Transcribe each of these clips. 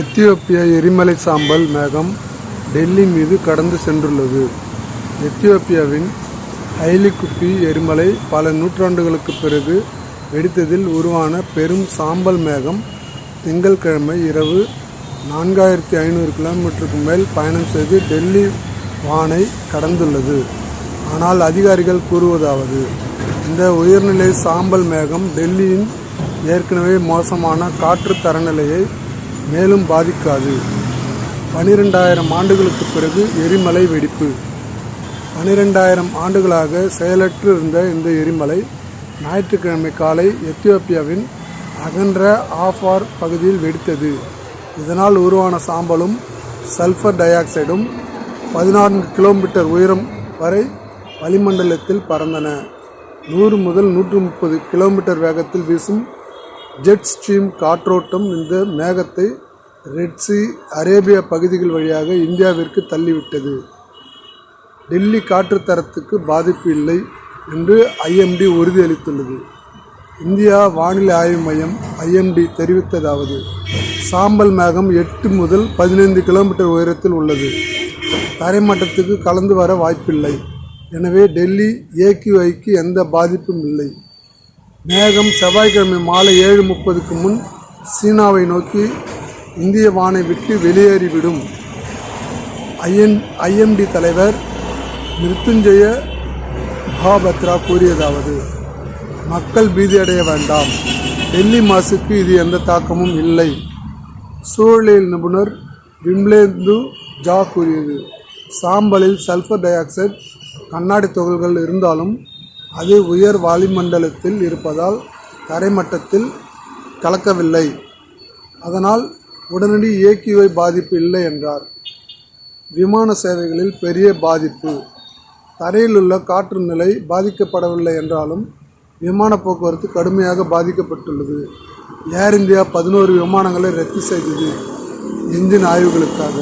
எத்தியோப்பிய எரிமலை சாம்பல் மேகம் டெல்லி மீது கடந்து சென்றுள்ளது. எத்தியோப்பியாவின் ஹைலி குப்பி எரிமலை பல நூற்றாண்டுகளுக்குப் பிறகு வெடித்ததில் உருவான பெரும் சாம்பல் மேகம் திங்கட்கிழமை இரவு நான்காயிரத்தி ஐநூறு கிலோமீட்டருக்கு மேல் பயணம் செய்து டெல்லி வானை கடந்துள்ளது. ஆனால் அதிகாரிகள் கூறுவதாவது இந்த உயர்நிலை சாம்பல் மேகம் டெல்லியின் ஏற்கனவே மோசமான காற்று தரநிலையை மேலும் பாதிக்காது. பனிரெண்டாயிரம் ஆண்டுகளுக்கு பிறகு எரிமலை வெடிப்பு. பனிரெண்டாயிரம் ஆண்டுகளாக செயலற்று இருந்த இந்த எரிமலை ஞாயிற்றுக்கிழமை காலை எத்தியோப்பியாவின் அகன்ற ஆஃபார் பகுதியில் வெடித்தது. இதனால் உருவான சாம்பலும் சல்ஃபர் டை ஆக்சைடும் பதினான்கு கிலோமீட்டர் உயரம் வரை வளிமண்டலத்தில் பறந்தன. நூறு முதல் நூற்று முப்பது கிலோமீட்டர் வேகத்தில் வீசும் ஜெட் ஸ்ட்ரீம் காற்றோட்டம் இந்த மேகத்தை ரெட்ஸி அரேபிய பகுதிகள் வழியாக இந்தியாவிற்கு தள்ளிவிட்டது. டெல்லி காற்று தரத்துக்கு பாதிப்பு இல்லை என்று ஐஎம்டி உறுதியளித்துள்ளது. இந்தியா வானிலை ஆய்வு மையம் ஐஎம்டி தெரிவித்ததாவது சாம்பல் மேகம் எட்டு முதல் பதினைந்து கிலோமீட்டர் உயரத்தில் உள்ளது. தரைமட்டத்துக்கு கலந்து வர வாய்ப்பில்லை. எனவே டெல்லி ஏக்யூஐக்கு எந்த பாதிப்பும் இல்லை. மேகம் செவ்வாய்க்கிழமை மாலை ஏழு முப்பதுக்கு முன் சீனாவை நோக்கி இந்திய வானை விட்டு வெளியேறிவிடும். ஐஎன் ஐஎம்டி தலைவர் மிருத்துஞ்சய மகாபத்ரா கூறியதாவது மக்கள் பீதியடைய வேண்டாம். டெல்லி மாசுக்கு இது எந்த தாக்கமும் இல்லை. சூழலியல் நிபுணர் விம்லேந்து ஜா கூறியது சாம்பலில் சல்ஃபர் டை ஆக்சைடு கண்ணாடி துகள்கள் இருந்தாலும் அது உயர் வளிமண்டலத்தில் இருப்பதால் தரைமட்டத்தில் கலக்கவில்லை. அதனால் உடனடி இயக்கிவை பாதிப்பு இல்லை என்றார். விமான சேவைகளில் பெரிய பாதிப்பு. தரையில் உள்ள காற்று நிலை பாதிக்கப்படவில்லை என்றாலும் விமான போக்குவரத்து கடுமையாக பாதிக்கப்பட்டுள்ளது. ஏர் இந்தியா பதினோரு விமானங்களை ரத்து செய்தது என்ஜின் ஆய்வுகளுக்காக.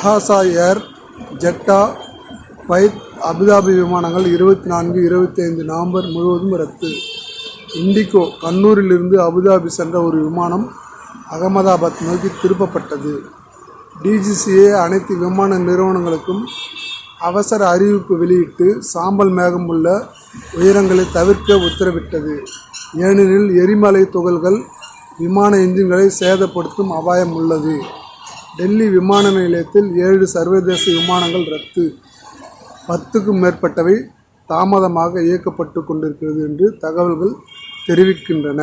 ஹாசா ஏர் ஜெட்டா பைத் அபுதாபி விமானங்கள் இருபத்தி நான்கு இருபத்தி ஐந்து நவம்பர் முழுவதும் ரத்து. இண்டிகோ கண்ணூரிலிருந்து அபுதாபி சென்ற ஒரு விமானம் அகமதாபாத் நோக்கி திருப்பப்பட்டது. டிஜிசிஏ அனைத்து விமான நிறுவனங்களுக்கும் அவசர அறிவிப்பு வெளியிட்டு சாம்பல் மேகம் உள்ள உயரங்களை தவிர்க்க உத்தரவிட்டது. ஏனெனில் எரிமலை துகள்கள் விமான என்ஜின்களை சேதப்படுத்தும் அபாயம் உள்ளது. டெல்லி விமான நிலையத்தில் ஏழு சர்வதேச விமானங்கள் ரத்து. பத்துக்கும் மேற்பட்டவை தாமதமாக இயக்கப்பட்டு கொண்டிருக்கிறது என்று தகவல்கள் தெரிவிக்கின்றன.